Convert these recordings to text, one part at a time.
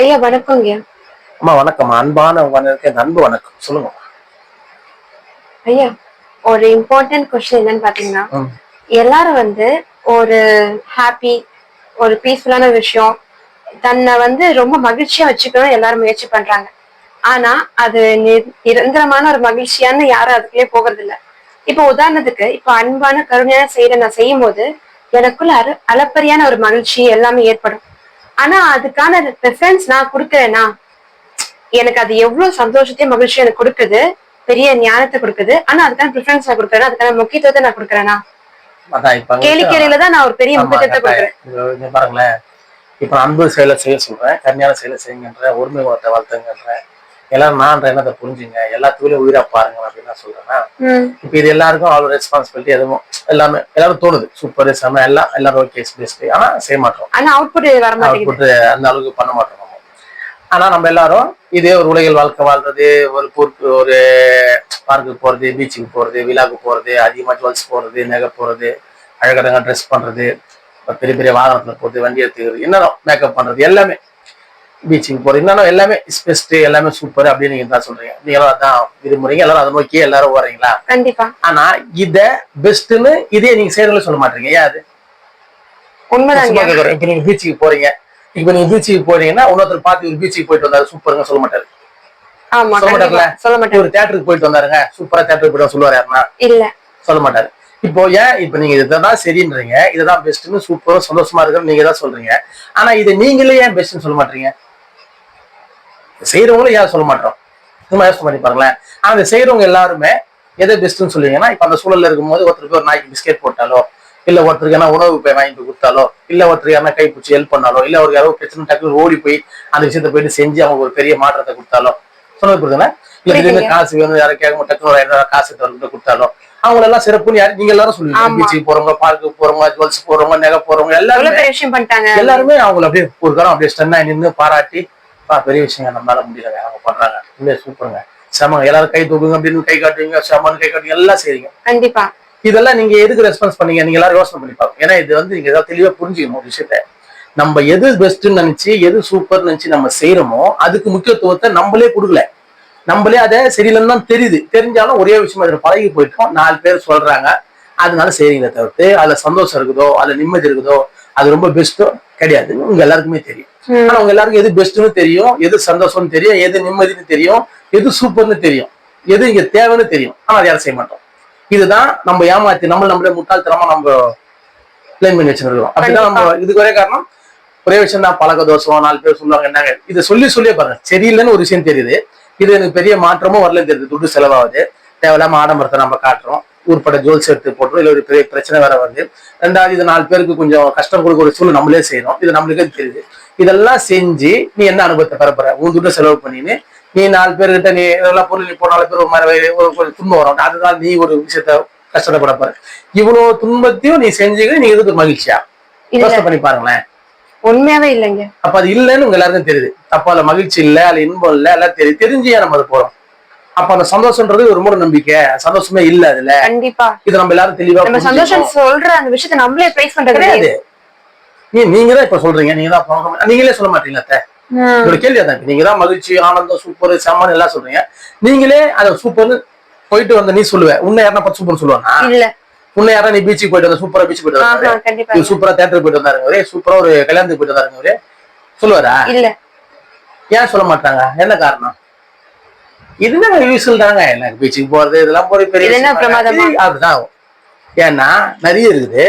ஐயா வணக்கங்க அம்மா வணக்கம். அன்பான வணக்கம் அன்பு வணக்கம். சொல்லுங்க. ஐயா ஒரு இம்பார்ட்டன்ட் கொஸ்டின் என்னன்னு பாத்தீங்கன்னா. எல்லாரும் வந்து ஒரு ஹாப்பி ஒரு பீஸ்ஃபுல்லான விஷயம் தன்னை வந்து ரொம்ப மகிழ்ச்சியா வச்சுக்கணும் எல்லாரும் முயற்சி பண்றாங்க. ஆனா அது நிரந்தரமான ஒரு மகிழ்ச்சியான்னு யாரும் அதுக்குள்ளே போகிறது இல்ல இப்போ உதாரணத்துக்கு இப்போ அன்பான கருணையான செயலை நான் செய்யும் போது எனக்குள்ள அளப்பரியான ஒரு மகிழ்ச்சி எல்லாமே ஏற்படும். ஆனா அதுக்கான ரெஃபரன்ஸ் நான் கொடுக்கறேன்னா எனக்கு அது எவ்வளவு சந்தோஷத்தையும் மகிழ்ச்சியும் எனக்கு கொடுக்குது பெரிய ஞானத்தை கொடுக்குது. ஆனா அதுக்கான ப்ரிஃபரன்ஸ் நான் கொடுக்குறேன் அதுக்கான முக்கியத்துவத்தை நான் கேலி கேலியில தான் நான் ஒரு பெரிய முக்கியத்துவத்தை கொடுக்குறேன். பாருங்களேன். இப்ப அன்பு செயலை செய்ய சொல்றேன் கருணையான செயலை செய்யுங்கன்ற ஒருமை குணத்தை வளர்த்துங்கன்ற எல்லாரும் நான் என்னத்தை புரிஞ்சுங்க? எல்லாத்துக்குள்ளயும் உயிரா பாருங்க அப்படின்னு நான் சொல்றேன்னா இப்ப இது எல்லாருக்கும் அவ்வளவு ரெஸ்பான்சிபிலிட்டி எதுவும் எல்லாமே எல்லாரும் தோணுது. சூப்பர் செம எல்லாம் எல்லாரும் ஓகே பெஸ்ட் ஆனா செய்ய மாட்டோம். ஆனா அவுட்புட் வர மாட்டேங்குது அவுட்புட் அந்த அளவுக்கு பண்ண மாட்டோம் நம்ம. ஆனா நம்ம எல்லாரும் இதே ஒரு உலகில் வாழ்க்கை வாழ்றது ஒரு பொறுப்பு ஒரு பார்க்குக்கு போறது பீச்சுக்கு போறது விழாக்கு போறது அதிகமா ஜுவல்ஸ் போறது நகை போறது அழகழகா ட்ரெஸ் பண்றது பெரிய பெரிய வாகனத்துல போறது வண்டி எடுத்துக்கிறது என்னென்ன மேக்கப் பண்றது எல்லாமே. பீச்சுக்கு போறது. என்னென்ன எல்லாமே பெஸ்ட் எல்லாமே சூப்பர் அப்படின்னு நீங்க தான் சொல்றீங்க. நீங்க எல்லாம் அதான் விரும்புறீங்க. எல்லாரும் அதை நோக்கி எல்லாரும் வரீங்களா கண்டிப்பா. ஆனா இத பெஸ்ட்னு இதே நீங்க செய்யறதுல சொல்ல மாட்டீங்க. ஏன் அது? கேக்குறேன். இப்ப நீங்க பீச்சுக்கு போறீங்க. இப்ப நீங்க பீச்சுக்கு போறீங்கன்னா இன்னொருத்தர் பார்த்து ஒரு பீச்சுக்கு போயிட்டு வந்தாரு. சூப்பருங்க சொல்ல மாட்டாரு. ஆமா சொல்ல மாட்டாங்களா? சொல்ல மாட்டேன் ஒரு தேட்டருக்கு போயிட்டு வந்தாருங்க. சூப்பரா தேட்டருக்கு போயிட்டு சொல்லுவாரு யாருன்னா? இல்ல. சொல்ல மாட்டாரு. இப்போ ஏன் இப்ப நீங்க இதுதான் சரின்றீங்க? இதுதான் பெஸ்ட்னு சூப்பரும் சந்தோஷமா இருக்குன்னு நீங்க தான் சொல்றீங்க. ஆனா இதை நீங்களே ஏன் பெஸ்ட்னு சொல்ல மாட்டீங்க? செய்யறவங்களும் ஏன் சொல்ல மாட்டோம். சும்மா யோசனை பண்ணி பாருங்களேன். ஆனா இந்த செய்யறவங்க எல்லாருமே எதை பெஸ்ட்னு சொல்லுவீங்கன்னா இப்ப அந்த சூழல்ல இருக்கும்போது ஒருத்தருக்கு ஒரு நாய்க்கு பிஸ்கெட் போட்டாலோ இல்ல ஒருத்தருக்கு என்ன உணவு போய் வாங்கி போய் கொடுத்தாலோ இல்ல ஒருத்தருக்கு யாரா கை பிடிச்சி ஹெல்ப் பண்ணாலோ இல்ல ஒரு யாரோ பிரச்சனை டக்குனு ஓடி போய் அந்த விஷயத்த போயிட்டு செஞ்சு அவங்க ஒரு பெரிய மாற்றத்தை கொடுத்தாலோ சொன்னது புரியுதுங்களா? இல்ல திடீர்னு காசு வேணும் யாரும் கேட்க டக்குனு ஒரு ஐநூறு காசு கொடுத்தாலோ அவங்க எல்லாம் சிறப்புன்னு யாரு நீங்க எல்லாரும் சொல்லுவீங்க. பீச்சுக்கு போறவங்க பார்க்கு போறவங்க ஜுவல்ஸ் போறவங்க நகை போறவங்க எல்லாருமே எல்லாருமே அவங்கள அப்படியே ஒரு காலம் அப்படியே ஸ்டன்னா நின்று பாராட்டி பெரிய விஷயங்க நம்மளால முடியலங்க அவங்க பண்றாங்க. இல்ல சூப்பருங்க செமங்க எல்லாரும் கை தூக்குங்க அப்படின்னு கை காட்டுவீங்க செமன்னு கை காட்டுவீங்க எல்லாம் செய்றீங்க. கண்டிப்பா. இதெல்லாம் நீங்க எதுக்கு ரெஸ்பான்ஸ் பண்ணீங்க? நீங்க எல்லாரும் யோசனை பண்ணி பாருங்க. ஏன்னா இது வந்து நீங்க ஏதாவது தெளிவா புரிஞ்சுக்கணும் ஒரு விஷயத்த. நம்ம எது பெஸ்ட்னு நினைச்சு எது சூப்பர்னு நினைச்சு நம்ம செய்யறோமோ அதுக்கு முக்கியத்துவத்தை நம்மளே கொடுக்கல. நம்மளே அதை சரியில்லைன்னு தான் தெரியுது. தெரிஞ்சாலும் ஒரே விஷயம் அதில் பழகி போயிட்டோம். நாலு பேர் சொல்றாங்க. அதனால செய்றீங்களே தவிர்த்து அதுல சந்தோஷம் இருக்குதோ அதுல நிம்மதி இருக்குதோ அது ரொம்ப பெஸ்ட்டோ கிடையாது. உங்க எல்லாருக்குமே தெரியும். ஆனா உங்க எல்லாருக்கும் எது பெஸ்ட்னு தெரியும் எது சந்தோஷம்னு தெரியும் எது நிம்மதின்னு தெரியும் எது சூப்பர்னு தெரியும் எது இங்க தேவைன்னு தெரியும். ஆனா அதை யாரும் செய்ய மாட்டோம். இதுதான் நம்ம ஏமாத்தி நம்ம நம்மளே முட்டாள்தனமா நம்ம பிளான் பண்ணி வச்சிருக்கோம் அப்படிதான் நம்ம இதுக்கு ஒரே காரணம் ஒரே விஷயம் தான் பழக்க தோஷம் நாலு பேர் சொல்லுவாங்க என்னங்க இதை சொல்லி சொல்லியே பாருங்க. சரியில்லைன்னு ஒரு விஷயம் தெரியுது. இது எனக்கு பெரிய மாற்றமும் வரலன்னு தெரியுது. துட்டு செலவாகுது. தேவையில்லாம ஆடம்பரத்தை நம்ம காட்டுறோம். ஊர்பட ஜோல்ஸ் எடுத்து போட்டுரும் இல்ல ஒரு பெரிய பிரச்சனை வேற வருது. ரெண்டாவது இது நாலு பேருக்கு கொஞ்சம் கஷ்டம் கொடுக்க ஒரு சூழ்நிலை நம்மளே செய்யறோம். இது நம்மளுக்கே தெரியுது. இதெல்லாம் செஞ்சு நீ என்ன அனுபவத்தை பெறப்போற உன் துட்டு செலவு பண்ணின்னு நீ நாலு பேர்கிட்ட நீ இதெல்லாம் பொருள் இப்போ நாலு பேர் ஒரு மாதிரி ஒரு துன்பம் வரும். அதனால நீ ஒரு விஷயத்த கஷ்டப்பட போற. இவ்வளவு துன்பத்தையும் நீ செஞ்சுக்க நீ எதுக்கு மகிழ்ச்சியா? யோசனை பண்ணி பாருங்களேன். உண்மையாவே இல்லைங்க. அப்ப அது இல்லைன்னு உங்க எல்லாருக்கும் தெரியுது. அப்ப அதுல மகிழ்ச்சி இல்ல அதுல இன்பம் இல்ல எல்லாம் தெரியும் தெரிஞ்சு நம்ம அது போறோம். அப்ப அந்த சந்தோஷம்ன்றது ஒரு மூட நம்பிக்கை. சந்தோஷமே இல்ல அதுல. கண்டிப்பா. இது நம்ம எல்லாரும் தெளிவா நம்ம சந்தோஷம். சொல்ற அந்த விஷயத்த நம்மளே பிளேஸ் பண்றது கிடையாது. நீ நீங்க தான் இப்ப சொல்றீங்க. நீங்க தான் நீங்களே சொல்ல மாட்டீங்களா அத்தை? கேள்வி அதான். நீங்க தான் மகிழ்ச்சி ஆனந்தம் சூப்பர் செம்மன் எல்லாம் சொல்றீங்க. நீங்களே அதை சூப்பர்னு போயிட்டு வந்த நீ சொல்லுவ. உன்னை யாரா பார்த்து சூப்பர் சொல்லுவானா? இல்ல. உன்னை யாரா நீ பீச்சுக்கு போயிட்டு வந்த சூப்பரா பீச்சுக்கு போயிட்டு வந்தாரு. சூப்பரா தேட்டருக்கு போயிட்டு வந்தாருங்க ஒரே சூப்பரா ஒரு கல்யாணத்துக்கு போயிட்டு வந்தாருங்க ஒரே சொல்லுவாரா? இல்ல. ஏன் சொல்ல மாட்டாங்க? என்ன காரணம்? இதுதான் யூஸ்ஃபுல் தாங்க. எனக்கு பீச்சுக்கு போறது இதெல்லாம் ஒரு பெரிய ஆகும். ஏன்னா நிறைய இருக்குது.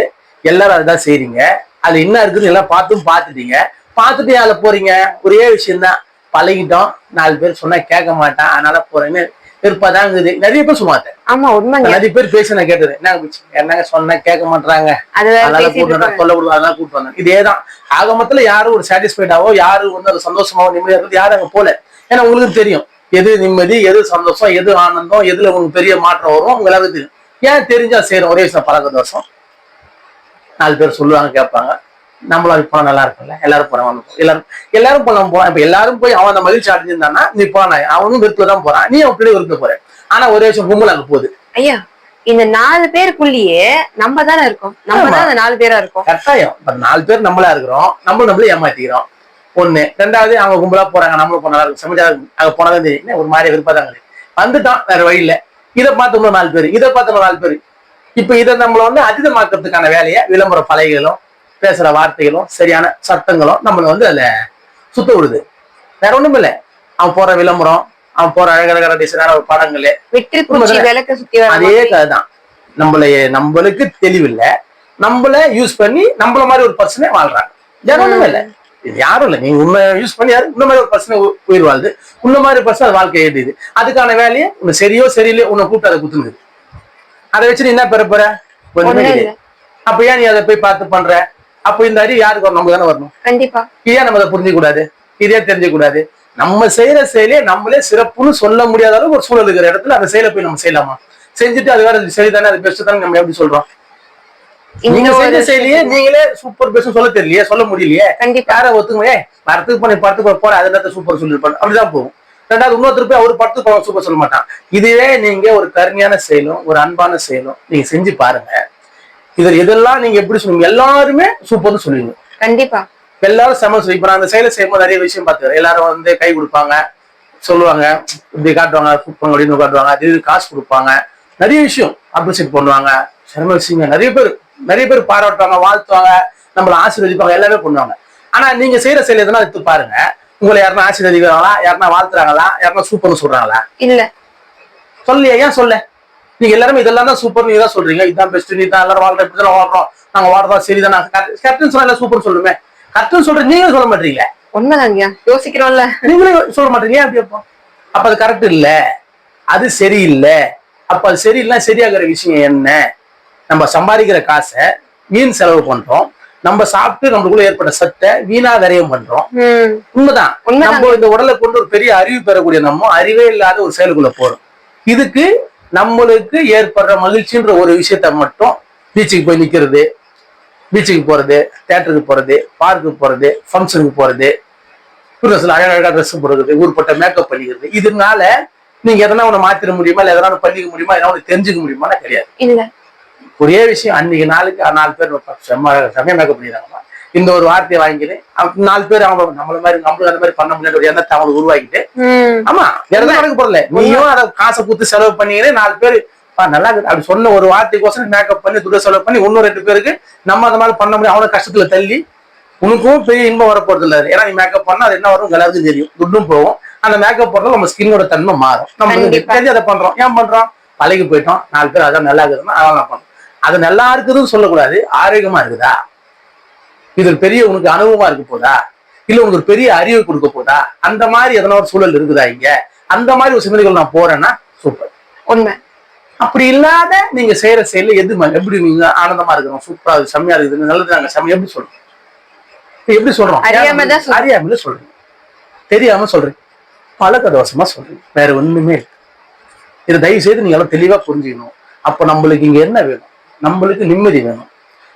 எல்லாரும் அதுதான் செய்றீங்க. அது என்ன இருக்குன்னு எல்லாம் பார்த்தும் பார்த்துட்டீங்க. பார்த்துட்டு யால போறீங்க? ஒரே விஷயம்தான். பழகிட்டோம். நாலு பேர் சொன்னா கேட்க மாட்டான். அதனால போறேன்னு விருப்பதான் இருக்குது. நிறைய பேர் சும்மாத்தேன் ஆமா உண்மைங்க. நிறைய பேர் பேசி நான் கேட்டது. என்ன? என்னங்க சொன்னா கேட்க மாட்டாங்க அதனால கூட்டு சொல்ல விடுவோம் அதனால கூட்டு வந்தாங்க இதேதான் ஆக மொத்தத்துல யாரும் ஒரு சாட்டிஸ்ஃபைடாவோ யாரும் வந்து அது சந்தோஷமாவோ நிம்மதியா இருக்கிறது யாரும் அங்க போல ஏன்னா உங்களுக்கு தெரியும். எது நிம்மதி எது சந்தோஷம் எது ஆனந்தம் எதுல உங்களுக்கு பெரிய மாற்றம் வரும் உங்க எல்லாருக்கும் தெரியும். ஏன் தெரிஞ்சா செய்யறோம் ஒரே விஷயம் பழக்க தோஷம். நாலு பேர் சொல்லுவாங்க கேட்பாங்க. நம்மளும் அது போனா நல்லா இருக்கும்ல. எல்லாரும் போறாங்க எல்லாரும் எல்லாரும் போல போறான் இப்ப எல்லாரும் போய் அவன் அந்த மகிழ்ச்சி அடைஞ்சிருந்தானா நீ போனா அவனும் வெறுப்புல தான் போறான். நீ அப்படியே வெறுப்புல போற. ஆனா ஒரே விஷயம் கும்பல் அங்க போகுது. ஐயா இந்த நாலு பேருக்குள்ளேயே நம்ம தானே இருக்கோம். நம்ம தான் அந்த நாலு பேரா இருக்கோம். கட்டாயம். இப்ப நாலு பேர் நம்மளா இருக்கிறோம். நம்ம நம்மளே ஏமாத்திக்கிறோம். ஒண்ணு. ரெண்டாவது அவங்க கும்பலா போறாங்க நம்மளும் போனா இருக்கும். சமைச்சா அங்க போனதான் தெரியும். ஒரு மாதிரி விருப்பதாங்க வந்துட்டான் வேற வழி இல்ல. இதை பார்த்து நாலு பேர். இதை பார்த்து நாலு பேர். இப்ப இதை நம்மள வந்து அதிகமாக்குறதுக்கான வேலையை விளம்பர பலகைகளும் பேசுற வார்த்தைகளும் சரியான சட்டங்களும் நம்மள வந்து அதுல சுத்த விடுது. வேற ஒண்ணும் இல்ல. அவன் போற விளம்பரம் அவன் போற அழகழகான டிசைனான ஒரு படங்களு. அதே கதைதான். நம்மள நம்மளுக்கு தெளிவில்ல. நம்மள யூஸ் பண்ணி நம்மள மாதிரி ஒரு பர்சனே வாழ்றாங்க. வேற ஒண்ணுமே இல்ல. இது யாரும் இல்ல. நீங்க உண்மை யூஸ் பண்ணி யாரு? இந்த மாதிரி ஒரு பர்சனை உயிர் வாழ்து உன்ன மாதிரி பர்சன் அது வாழ்க்கை எழுதுது அதுக்கான வேலையை உன்னை சரியோ சரியில்லையோ உன்னை கூப்பிட்டு அதை குத்துனுது. அதை வச்சு நீ என்ன பெற? போற ஒண்ணுமே இல்ல. அப்ப ஏன் நீ அதை போய் பார்த்து பண்ற? அப்ப இந்த அறிவு யாருக்கு வரணும் நமக்கு தானே வரணும். கண்டிப்பா. இதே நம்ம அதை புரிஞ்சுக்க கூடாது இதே தெரிஞ்சுக்க கூடாது நம்ம செய்யற செயலே நம்மளே சிறப்புன்னு சொல்ல முடியாத அளவுக்கு ஒரு சூழல் இருக்கிற இடத்துல அந்த செயலை போய் நம்ம செய்யலாமா? செஞ்சுட்டு அது வேற சரிதானே அது பெஸ்ட் தானே நம்ம எப்படி சொல்றோம்? நீங்க செஞ்ச செயலியே நீங்களே சூப்பர் பெஸ்ட் சொல்ல தெரியலையே சொல்ல முடியலையே. யார ஒத்துங்க ஏ படத்துக்கு பண்ணி படத்துக்கு போற அது சூப்பர் சொல்லிருப்பாங்க? அப்படிதான் போகும். ரெண்டாவது இன்னொருத்தர் போய் அவர் படத்துக்கு சூப்பர் சொல்ல மாட்டான். இதுவே நீங்க ஒரு கருணையான செயலும் ஒரு அன்பான செயலும் நீங்க செஞ்சு பாருங்க. இதுல இதெல்லாம் நீங்க எப்படி சொல்லுவீங்க எல்லாருமே சூப்பர்னு சொல்லுவீங்க. கண்டிப்பா. எல்லாரும் செம சொல்லி இப்ப நான் அந்த செயலை செய்யும்போது நிறைய விஷயம் பார்த்துக்கிறேன். எல்லாரும் வந்து கை கொடுப்பாங்க சொல்லுவாங்க இப்படி காட்டுவாங்க கூப்பிடுவாங்க அப்படின்னு காட்டுவாங்க அது இது காசு கொடுப்பாங்க. நிறைய விஷயம் அப்ரிசியேட் பண்ணுவாங்க. செம விஷயங்க. நிறைய பேர் நிறைய பேர் பாராட்டுவாங்க வாழ்த்துவாங்க நம்மள ஆசீர்வதிப்பாங்க எல்லாமே பண்ணுவாங்க. ஆனா நீங்க செய்யற செயல் எதுனா எடுத்து பாருங்க. உங்களை யாருன்னா ஆசீர்வதிக்கிறாங்களா யாருன்னா வாழ்த்துறாங்களா? யாருன்னா சூப்பர்னு சொல்றாங்களா? இல்ல. சொல்லியா ஏன் சொல்ல? நீங்க எல்லாருமே இதெல்லாம் தான் சூப்பர் நீங்க தான் சொல்றீங்க. இதுதான் பெஸ்ட் நீ தான் எல்லாரும் வாழ்ற இப்படி தான் வாழ்றோம். நாங்க வாழ்றோம் சரிதான். கரெக்ட்னு சொன்னா சூப்பர் சொல்லுமே? கரெக்ட்னு சொல்ற நீங்க சொல்ல மாட்டீங்க உண்மைதாங்கய்யா யோசிக்கிறோம்ல. நீங்களே சொல்ல மாட்டீங்க. அப்படி அப்போ? அப்ப அது கரெக்ட் இல்ல. அது சரியில்லை. அப்ப அது சரியில்லைன்னா சரியாகிற விஷயம் என்ன? நம்ம சம்பாதிக்கிற காசை வீண் செலவு பண்றோம். நம்ம சாப்பிட்டு நம்மளுக்குள்ள ஏற்பட்ட சத்தை வீணா விரயம் பண்றோம். உண்மைதான். நம்ம இந்த உடலை கொண்டு ஒரு பெரிய அறிவு பெறக்கூடிய நம்ம அறிவே இல்லாத ஒரு செயலுக்குள்ள போறோம். இதுக்கு நம்மளுக்கு ஏற்படுற மகிழ்ச்சின்ற ஒரு விஷயத்த மட்டும் பீச்சுக்கு போய் நிக்கிறது பீச்சுக்கு போறது தேட்டருக்கு போறது பார்க்கு போறது ஃபங்க்ஷனுக்கு போறது புதுசுல அழகழகா ட்ரெஸ் போடுறது ஊர்பட்ட மேக்கப் பண்ணிக்கிறது. இதனால நீங்க எதனா ஒண்ணு மாத்திர முடியுமா இல்ல எதனா பண்ணிக்க முடியுமா எதனா ஒண்ணு தெரிஞ்சுக்க முடியுமா கிடையாது ஒரே விஷயம் அன்னைக்கு நாளுக்கு நாலு பேர். செம்ம செம்மையா மேக்கப் பண்ணிடுறாங்கம்மா. இந்த ஒரு வார்த்தையை வாங்கிட்டு நாலு பேர் அவங்க நம்மள மாதிரி நம்மளுக்கு அந்த மாதிரி பண்ண முடியாத ஒரு எண்ணத்தை உருவாக்கிட்டு ஆமா எதுவும் நடக்க போறல நீயும் அதை காசை கொடுத்து செலவு பண்ணீங்கன்னு நாலு பேர் "பா, நல்லா இருக்கு. அப்படி சொன்ன ஒரு வார்த்தைக்கோசரம் மேக்கப் பண்ணி துட செலவு பண்ணி இன்னும் ரெண்டு பேருக்கு நம்ம அந்த மாதிரி பண்ண முடியும். அவன கஷ்டத்துல தள்ளி உனக்கும் பெரிய இன்பம் வரப்போறது இல்ல ஏன்னா நீ மேக்கப் பண்ணா அது என்ன வரும்? எல்லாருக்கும் தெரியும். துட்டும் போகும். அந்த மேக்கப் போடுறது நம்ம ஸ்கின்னோட தன்மை மாறும். நம்ம. தெரிஞ்சு அதை பண்றோம்? ஏன் பண்றோம்? பழகி போயிட்டோம். நாலு பேர் அதான் நல்லா இருக்குதுன்னா அதெல்லாம் பண்றோம் அது நல்லா இருக்குதுன்னு சொல்லக்கூடாது ஆரோக்கியமா இருக்குதா? இது ஒரு பெரிய உனக்கு அனுபவமா இருக்க போதா? இல்ல உனக்கு ஒரு பெரிய அறிவு கொடுக்க போதா? அந்த மாதிரி எதனா ஒரு சூழல் இருக்குதா இங்க? அந்த மாதிரி ஒரு சிந்தனைகள் நான் போறேன்னா சூப்பர். உண்மை. அப்படி இல்லாத நீங்க செய்யற செயல எது எப்படி நீங்க ஆனந்தமா இருக்கணும்? சூப்பரா இருக்கு செம்மையா இருக்குது நல்லது நாங்க செம்மையா எப்படி சொல்றோம்? எப்படி சொல்றோம். அறியாமல சொல்றீங்க தெரியாம சொல்றீங்க பழக்கதோஷமா சொல்றீங்க வேற ஒண்ணுமே இல்லை. இதை தயவு செய்து நீங்க எல்லாம் தெளிவா புரிஞ்சுக்கணும். அப்ப நம்மளுக்கு இங்க என்ன வேணும்? நம்மளுக்கு நிம்மதி வேணும்.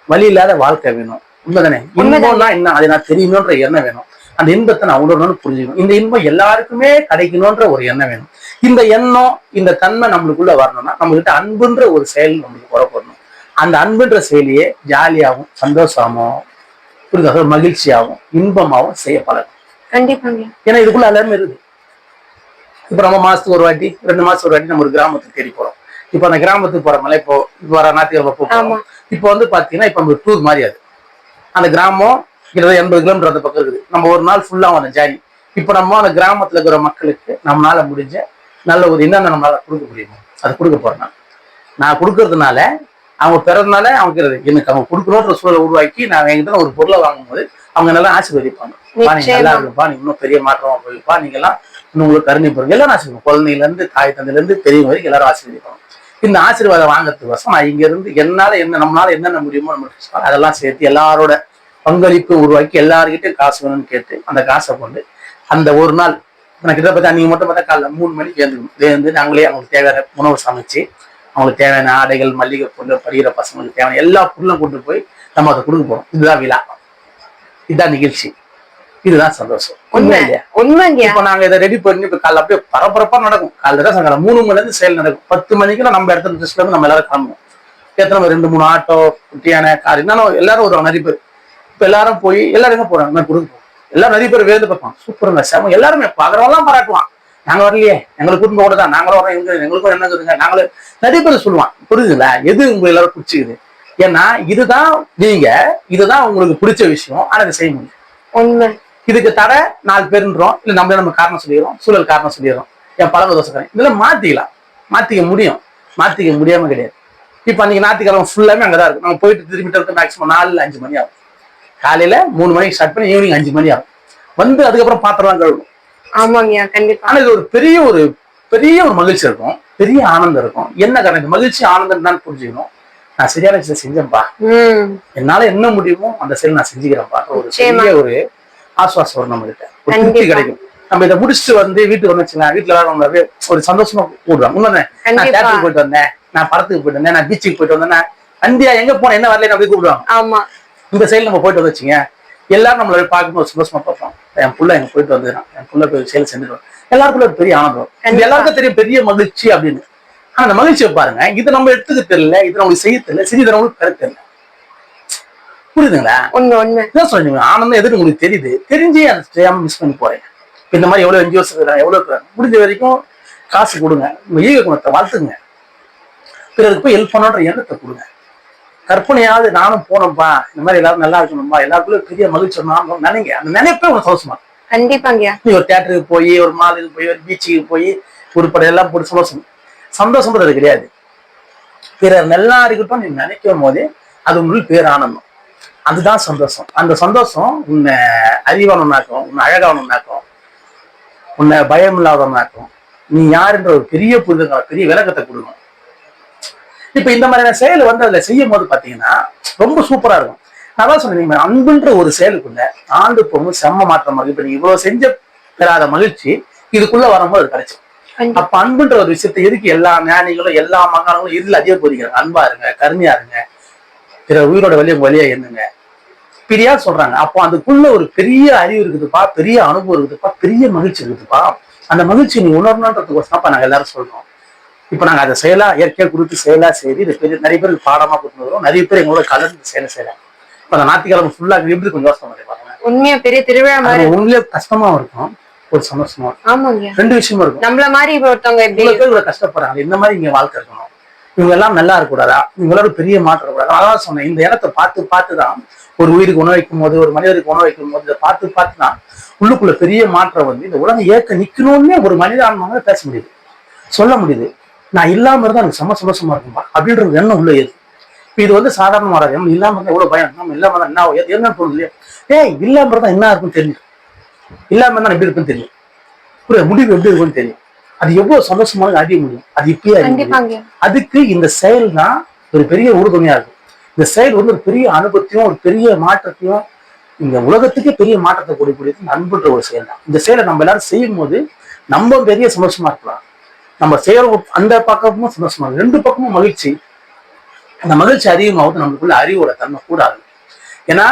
வழி இல்லாத வாழ்க்கை வேணும். உண்மைதானே? இன்பம்னா என்ன? அதை நான் தெரியணுன்ற எண்ணம் வேணும். அந்த இன்பத்தை நான் உணரணும்னு புரிஞ்சுக்கணும். இந்த இன்பம் எல்லாருக்குமே கிடைக்கணும்ன்ற ஒரு எண்ணம் வேணும். இந்த எண்ணம் இந்த தன்மை நம்மளுக்குள்ள வரணும்னா நம்ம கிட்ட அன்புன்ற ஒரு செயல் நம்மளுக்கு புறப்படணும். அந்த அன்புன்ற செயலியே ஜாலியாகவும் சந்தோஷமாகவும் புரியுதா மகிழ்ச்சியாகவும் இன்பமாகவும் செய்ய பழகும் கண்டிப்பாங்க ஏன்னா இதுக்குள்ள எல்லாமே இருக்குது இப்ப நம்ம மாசத்துக்கு ஒரு வாட்டி ரெண்டு மாசத்துக்கு ஒரு வாட்டி நம்ம ஒரு கிராமத்துக்கு தேடி போறோம். இப்ப அந்த கிராமத்துக்கு போறோம்ல இப்போ இப்போ வர ஞாயிற்றுக்கிழமை போ ஆமா. இப்போ வந்து பாத்தீங்கன்னா இப்ப நம்ம டூர் மாதிரி அது. அந்த கிராமம் கிட்டத்தட்ட எண்பது கிலோமீட்டர் அந்த பக்கம் இருக்குது. நம்ம ஒரு நாள் ஃபுல்லா அந்த ஜாரி இப்ப நம்ம அந்த கிராமத்துல இருக்கிற மக்களுக்கு நம்மளால முடிஞ்ச நல்ல ஒரு என்னென்ன நம்மளால கொடுக்க முடியுமோ அது கொடுக்க போறேன் நான். கொடுக்கறதுனால அவங்க பிறந்தனால அவங்க எனக்கு அவங்க கொடுக்கணுன்ற சூழலை உருவாக்கி நான் என்கிட்ட ஒரு பொருளை வாங்கும்போது அவங்க நல்லா ஆசீர்வதிப்பாங்க. "பா, நீங்க நல்லா நிச்சயமா. இருக்குப்பா நீங்க இன்னும் பெரிய மாற்றமா போயிருப்பா நீங்க எல்லாம் இன்னும் உங்களுக்கு கருணை போறீங்க எல்லாரும் ஆசீர்வாதம் குழந்தையில இருந்து தாய் தந்தையில இருந்து பெரியவங்க வரைக்கும் எல்லாரும் ஆசீர்வதிப்பாங்க. இந்த ஆசீர்வாதம் வாங்குறதுக்கு வசம் நான் இங்கிருந்து என்னால் என்ன நம்மளால என்னென்ன முடியுமோ நம்ம அதெல்லாம் சேர்த்து எல்லாரோட பங்களிப்பு உருவாக்கி எல்லாருக்கிட்டையும் காசு வேணும்னு கேட்டு அந்த காசை கொண்டு அந்த ஒரு நாள் எனக்கு கிட்ட பார்த்தா நீங்கள் மட்டும் பார்த்தா காலைல மூணு மணிக்கு எழுந்து எழுந்து நாங்களே அவங்களுக்கு தேவையான உணவு சமைச்சு அவங்களுக்கு தேவையான ஆடைகள் மல்லிகை பொருள் படிக்கிற பசங்களுக்கு தேவையான எல்லா பொருளும் கொண்டு போய் நம்ம அதை கொடுக்க போகிறோம் இதுதான் விழா. இதுதான் நிகழ்ச்சி. இதுதான் சந்தோஷம். உண்மை. உண்மை இல்லையா? உண்மைங்கய்யா. இப்ப நாங்க இதை ரெடி பண்ணி இப்ப காலைல அப்படியே பரபரப்பா நடக்கும். காலைல தான் சாயங்காலம் மூணு மணில இருந்து செயல் நடக்கும். பத்து மணிக்கு நம்ம இடத்துல ட்ரெஸ்ல இருந்து நம்ம எல்லாரும் கிளம்புவோம். எத்தனை ரெண்டு மூணு ஆட்டோ குட்டியான கார் என்னன்னு எல்லாரும் வருவாங்க நிறைய பேர். இப்ப எல்லாரும் போய் எல்லாரும் எங்க போறாங்க? நான் கொடுக்க எல்லாம் நிறைய பேர் வேந்து பார்ப்பான் சூப்பருங்க செம எல்லாருமே பாக்குறவெல்லாம் பாராட்டுவான் நாங்க வரலையே. எங்களுக்கு குடும்பம் கூட தான் நாங்களும் வரோம் எங்க எங்களுக்கும் என்ன இருக்குதுங்க நாங்களே நிறைய பேர் சொல்லுவான் புரியுதுங்களா? எது உங்க எல்லாரும் பிடிச்சிக்குது ஏன்னா இதுதான் நீங்க இதுதான் உங்களுக்கு பிடிச்ச விஷயம். ஆனா அதை செய்ய முடியும் உண்மை. இதுக்கு தடை நாலு பேருன்றோம். இல்ல நம்மளே நம்ம காரணம் சொல்லிடுறோம். சூழல் காரணம் சொல்லிடுறோம். என் பழங்க தோசைக்காரன் இதெல்லாம் மாத்திக்கலாம் மாத்திக்க முடியும். மாத்திக்க முடியாம கிடையாது. இப்ப அன்னைக்கு ஞாயிற்றுக்கிழமை ஃபுல்லாமே அங்கதான் இருக்கும். நம்ம போயிட்டு திரும்பிட்டு இருக்க மேக்ஸிமம் நாலு அஞ்சு மணி ஆகும். காலையில மூணு மணிக்கு ஸ்டார்ட் பண்ணி ஈவினிங் அஞ்சு மணி ஆகும். வந்து அதுக்கப்புறம் பாத்திரம் கழுவும் ஆமாங்கய்யா கண்டிப்பா. ஆனா இது ஒரு பெரிய ஒரு பெரிய ஒரு மகிழ்ச்சி இருக்கும். பெரிய ஆனந்தம் இருக்கும். என்ன காரணம்? மகிழ்ச்சி ஆனந்தம் தான் புரிஞ்சுக்கணும். நான் சரியான விஷயத்தை செஞ்சேன்ப்பா என்னால என்ன முடியுமோ அந்த செயல் நான் செஞ்சுக்கிறேன்ப்பா ஒரு. பெரிய ஒரு ஆசுவாசம் வரும் நம்மகிட்ட ஒரு திருப்தி. கிடைக்கும். நம்ம இதை முடிச்சுட்டு வந்து வீட்டுக்கு வந்து வச்சுக்கலாம் வீட்டுல அப்படியே ஒரு சந்தோஷமா கூடுவாங்க. உண்மை நான். தேட்டருக்கு போயிட்டு வந்தேன் நான் படத்துக்கு போயிட்டு வந்தேன் நான் பீச்சுக்கு போயிட்டு வந்தேன் அந்தியா எங்க போனேன் என்ன வரல அப்படி கூப்பிடுவாங்க. ஆமா. இந்த சைடு நம்ம போயிட்டு வந்துச்சுங்க எல்லாரும் நம்மள பார்க்கும்போது சந்தோஷமா பார்ப்போம் என் புள்ள எங்க போயிட்டு வந்துடுறான் என் புள்ள போய் செயல் செஞ்சிருவான் எல்லாருக்குள்ள ஒரு பெரிய ஆனந்தம். இது. எல்லாருக்கும் தெரியும் பெரிய மகிழ்ச்சி அப்படின்னு. ஆனா அந்த மகிழ்ச்சியை பாருங்க இது நம்ம எடுத்துக்க தெரியல இது நம்மளுக்கு செய்ய தெரியல சரி இது நம்மளுக்கு பெற தெரியல. புரியுதுங்களா? உண்மை உண்மை. இதான் சொல்றீங்க? ஆனந்தம் எதுன்னு உங்களுக்கு தெரியுது? தெரிஞ்சே அதை செய்யாம மிஸ் பண்ணி இப்ப இந்த மாதிரி எவ்வளவு என்ஜிஓஸ் இருக்கிறாங்க எவ்வளவு இருக்கிறாங்க? முடிஞ்ச வரைக்கும் காசு கொடுங்க. உங்க ஈக குணத்தை வளர்த்துங்க பிறருக்கு போய் ஹெல்ப் பண்ணுன்ற எண்ணத்தை கொடுங்க. கற்பனையாவது நானும் போனோம்ப்பா. இந்த மாதிரி எல்லாரும் நல்லா இருக்கணும்பா எல்லாருக்குள்ள பெரிய மகிழ்ச்சி வரணும் நினைங்க. அந்த நினைப்பே உங்களுக்கு சந்தோஷமா இருக்கும். கண்டிப்பாங்கய்யா. நீ ஒரு தேட்டருக்கு போய் ஒரு மாலுக்கு போய் ஒரு பீச்சுக்கு போய் ஒரு படம் எல்லாம் போட்டு சந்தோஷம். சந்தோஷம்ன்றது கிடையாது. பிறர் நல்லா இருக்கட்டும் நீ நினைக்கும் போதே அது உங்களுக்கு பேர் ஆனந்தம் அதுதான் சந்தோஷம். அந்த சந்தோஷம் உன்னை அறிவானவனாக்கும் உன்னை அழகானவனாக்கும் உன்னை பயம் இல்லாதவனாக்கும் நீ யாருன்ற ஒரு பெரிய புரிதல் பெரிய விளக்கத்தை கொடுக்கும். இப்ப இந்த மாதிரியான செயல் வந்து அதுல செய்யும் போது பாத்தீங்கன்னா ரொம்ப சூப்பரா இருக்கும். நான் தான் சொன்னேன் அன்புன்ற ஒரு செயலுக்குள்ள ஆண்டு போகும்போது செம்ம மாற்றம் ஆகுது இப்ப நீங்க இவ்வளவு செஞ்ச பெறாத மகிழ்ச்சி இதுக்குள்ள வரும்போது அது கண்டிப்பா. அப்ப அன்புன்ற ஒரு விஷயத்தை எதுக்கு எல்லா ஞானிகளும் எல்லா மகான்களும் இதுல அதிக போதிக்கிறாங்க அன்பா இருங்க கருணையா இருங்க. பிற உயிரோட வழியை வழியா எண்ணுங்க பிரியா சொல்றாங்க. அப்போ அதுக்குள்ள ஒரு பெரிய அறிவு இருக்குதுப்பா பெரிய அனுபவம் இருக்குதுப்பா பெரிய மகிழ்ச்சி இருக்குதுப்பா. அந்த மகிழ்ச்சி நீ உணரணுன்றதுக்கோசம் நாங்க எல்லாரும் சொல்றோம். இப்ப நாங்க அதை செயலா இயற்கையா குறித்து செயலா செய்து இது பெரிய நிறைய பேருக்கு பாடமா கொடுத்து வரோம் நிறைய பேர் எங்களோட கலந்து செயலை செய்யறாங்க. இப்ப அந்த ஞாயிற்றுக்கிழமை ஃபுல்லா எப்படி கொஞ்சம் யோசனை பண்ணி பாருங்க. உண்மையா பெரிய திருவிழா மாதிரி. அது உண்மையிலே கஷ்டமாவும் இருக்கும் ஒரு சந்தோஷமா இருக்கும். ரெண்டு விஷயமும் இருக்கும். நம்மள மாதிரி ஒருத்தவங்க கஷ்டப்படுறாங்க இந்த மாதிரி இங்க வாழ்க்கை இருக்கணும். இவங்க எல்லாம் நல்லா இருக்கக்கூடாதா? இவங்களோட எல்லாரும் பெரிய மாற்றம் இருக்கக்கூடாது? அதான் சொன்னேன். இந்த இடத்த பார்த்து பார்த்து தான் ஒரு உயிருக்கு உணவு வைக்கும் போது ஒரு மனிதருக்கு உணவு வைக்கும் போது இதை பார்த்து பார்த்து தான் உள்ளுக்குள்ள பெரிய மாற்றம் வந்து இந்த உலகம் ஏற்க நிக்கணும்னே ஒரு மனித ஆன்மாங்க பேச முடியுது. சொல்ல முடியுது. நான் இல்லாம இருந்தா எனக்கு செம்ம சந்தோஷமா இருக்கும்பா அப்படின்ற ஒரு எண்ணம் உள்ள ஏது இது வந்து சாதாரண வராது நம்ம இல்லாம இருந்தா எவ்வளவு பயம்? நம்ம இல்லாம இருந்தா என்ன ஆகும்? என்ன தோணுது இல்லையா? ஏய் இல்லாம இருந்தா என்ன இருக்குன்னு தெரியும். இல்லாம இருந்தா எப்படி இருக்குன்னு தெரியும். ஒரு முடிவு எப்படி இருக்குன்னு தெரியும். அது எவ்வளவு சந்தோஷமாக அறிய முடியும் அது இப்பயே அறிய அதுக்கு இந்த செயல் தான் ஒரு பெரிய உறுதுணையா இருக்கும். இந்த செயல் வந்து ஒரு பெரிய அனுபவத்தையும் ஒரு பெரிய மாற்றத்தையும் இந்த உலகத்துக்கே பெரிய மாற்றத்தை கொடுக்கக்கூடியது அன்புன்ற ஒரு செயல் தான். இந்த செயலை நம்ம எல்லாரும் செய்யும் போது நம்ம பெரிய சந்தோஷமா இருக்கலாம். நம்ம செயல் அந்த பக்கமும் சந்தோஷமா இருக்கும். ரெண்டு பக்கமும் மகிழ்ச்சி. அந்த மகிழ்ச்சி அதிகமாவது நமக்குள்ள அறிவோட தன்மை கூடாது. ஏன்னா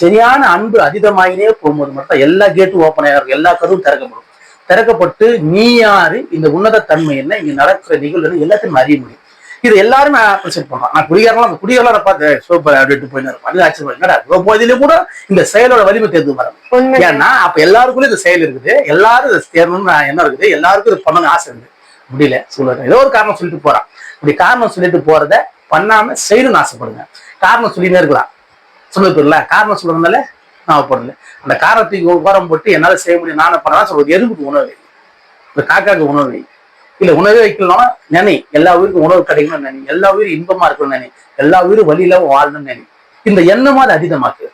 சரியான அன்பு அதீதமாகினே போகும்போது மட்டும் எல்லா கேட்டும் ஓப்பன் ஆகும் எல்லா கதவும் திறக்கப்படும். திறக்கப்பட்டு நீ யாரு? இந்த உன்னத தன்மை என்ன? இங்க நடக்கிற நிகழ்வு எல்லாத்தையும் அறிய முடியும். இது எல்லாரும் நான் ப்ரெசென்ட் பண்றேன் நான் குடிகாரலாம் அந்த குடிகாரலாம் பார்த்து சூப்பர் அப்படின்ட்டு போயின்னு இருப்பேன் அது ஆச்சரியம் போதிலும் கூட இந்த செயலோட வலிமை தேர்ந்து வரும் ஏன்னா அப்ப எல்லாருக்குள்ள இந்த செயல் இருக்குது. எல்லாரும் இதை தேரணும்னு நான் என்ன இருக்குது? எல்லாருக்கும் இது பண்ணணும்னு ஆசை இருக்குது. முடியல. சொல்லுவாங்க ஏதோ ஒரு காரணம் சொல்லிட்டு போறான் இப்படி காரணம் சொல்லிட்டு போறத பண்ணாம செய்யணும்னு ஆசைப்படுங்க. காரணம் சொல்லினே இருக்கலாம். சொல்லுதுல காரணம் சொல்றதுனால நான் அந்த காரணத்துக்கு உரம் போட்டு என்னால செய்ய முடியும். நானே பண்ணலாம். சொல்றது எறும்புக்கு உணவு. இந்த காக்காக்கு உணவு. இல்ல உணவே வைக்கலாம் நினை. எல்லா உயிருக்கும் உணவு கிடைக்கணும்னு நினை. எல்லா உயிரும் இன்பமா இருக்கணும்னு நினை. எல்லா உயிரும் வழியில வாழணும்னு நினை. இந்த எண்ணமா அது அதீதமாக்கு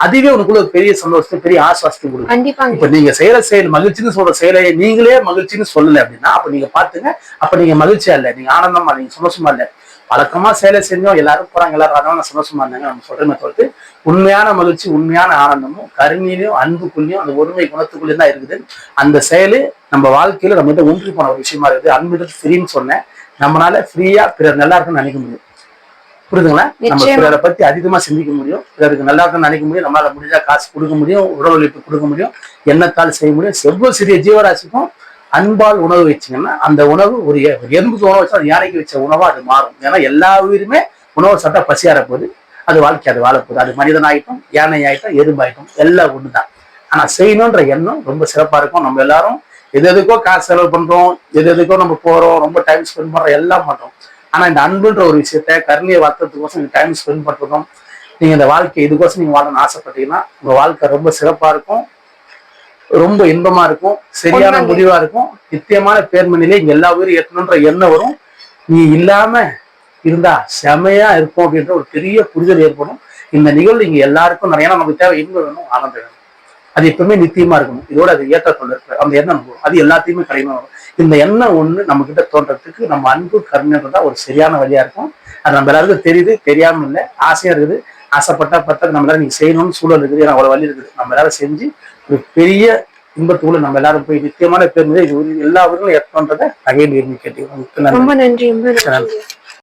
அதுவே உனக்குள்ள ஒரு பெரிய சந்தோஷத்தை பெரிய ஆசுவாசத்தை கொடுக்கும். இப்ப நீங்க செய்யற செயல் மகிழ்ச்சின்னு சொல்ற செயலை நீங்களே மகிழ்ச்சின்னு சொல்லல அப்படின்னா அப்ப நீங்க பாத்துங்க அப்ப நீங்க மகிழ்ச்சியா இல்ல. நீங்க ஆனந்தமா நீங்க சந்தோஷமா இல்ல. வழக்கமா சேலை செஞ்சோம் எல்லாரும் போறாங்க எல்லாரும் நான் சந்தோஷமா இருந்தாங்க நம்ம சொல்றமே தவிர்த்து உண்மையான மகிழ்ச்சி உண்மையான ஆனந்தமும் கருணையிலும் அன்புக்குள்ளயும் அந்த ஒருமை குணத்துக்குள்ளயும் தான் இருக்குது. அந்த செயலு நம்ம வாழ்க்கையில நம்ம கிட்ட ஒன்றி போன ஒரு விஷயமா இருக்குது. அன்புன்றது ஃப்ரீன்னு சொன்னேன். நம்மளால ஃப்ரீயா பிறர் நல்லா இருக்குன்னு நினைக்க முடியும். புரியுதுங்களா? நம்ம. பிறரை பத்தி அதிகமா சிந்திக்க முடியும். பிறருக்கு நல்லா இருக்குன்னு நினைக்க முடியும். நம்மளால முடிஞ்சா காசு கொடுக்க முடியும் உடலளிப்பு கொடுக்க முடியும். எண்ணத்தால் செய்ய முடியும். எவ்வளவு சிறிய ஜீவராசிக்கும் அன்பால் உணவு வச்சிங்கன்னா அந்த உணவு ஒரு எ- எறும்புக்கு உணவு வச்சா யானைக்கு வச்ச உணவாக அது மாறும். ஏன்னா எல்லா உயிருமே உணவு சாப்பிட்டா பசியார போகுது அது வாழ்க்கை அது வாழப்போகுது. அது மனிதன் ஆயிட்டும் யானை ஆயிட்டும் எறும்பு ஆயிட்டும் எல்லாம் தான் ஆனால் செய்யணுன்ற எண்ணம் ரொம்ப சிறப்பாக இருக்கும். நம்ம எல்லாரும் எது எதுக்கோ காசு செலவு பண்ணுறோம் எது எதுக்கோ நம்ம போகிறோம் ரொம்ப டைம் ஸ்பெண்ட் பண்ணுறோம் எல்லாம் பண்ணுறோம் ஆனால் இந்த அன்புன்ற ஒரு விஷயத்த கருணையை வளர்த்துறதுக்கோசம் டைம் ஸ்பெண்ட் பண்ணுறதும் நீங்கள் இந்த வாழ்க்கை இதுக்கோசம் நீங்கள் வாழணும்னு ஆசைப்பட்டீங்கன்னா உங்கள் வாழ்க்கை ரொம்ப சிறப்பாக இருக்கும். ரொம்ப இன்பமா இருக்கும் சரியான. முடிவா இருக்கும். நித்தியமான பேர்மனிலே இங்க எல்லா உயிரும் ஏற்றணுன்ற எண்ணம் வரும். நீ இல்லாம இருந்தா செமையா இருக்கும் அப்படின்ற ஒரு பெரிய புரிதல் ஏற்படும். இந்த நிகழ்வு இங்க எல்லாருக்கும் நிறைய நமக்கு தேவை இன்பம் வேணும் ஆனந்தம் வேணும். அது எப்பவுமே நித்தியமா இருக்கணும். இதோட அது ஏற்றத்தொள்ள இருக்கு அந்த எண்ணம் வரும். அது எல்லாத்தையுமே கடினமா வரும். இந்த எண்ணம் ஒண்ணு நம்ம கிட்ட தோன்றதுக்கு நம்ம அன்பு கருணைன்றதா ஒரு சரியான வழியா இருக்கும். அது நம்ம எல்லாருக்கும் தெரியுது தெரியாம இல்லை. ஆசையா இருக்குது. ஆசைப்பட்டா பத்தா நம்ம எல்லாரும் நீங்க செய்யணும்னு சூழல் இருக்குது. ஏன்னா அவ்வளவு வழி இருக்குது. நம்ம எல்லாரும் செஞ்சு ஒரு பெரிய இன்பத்துக்குள்ள நம்ம எல்லாரும் போய் நித்தியமான பேர் மீது இது எல்லா கேட்டுக்கிறோம் நன்றி. ரொம்ப நன்றி ரொம்ப நன்றி.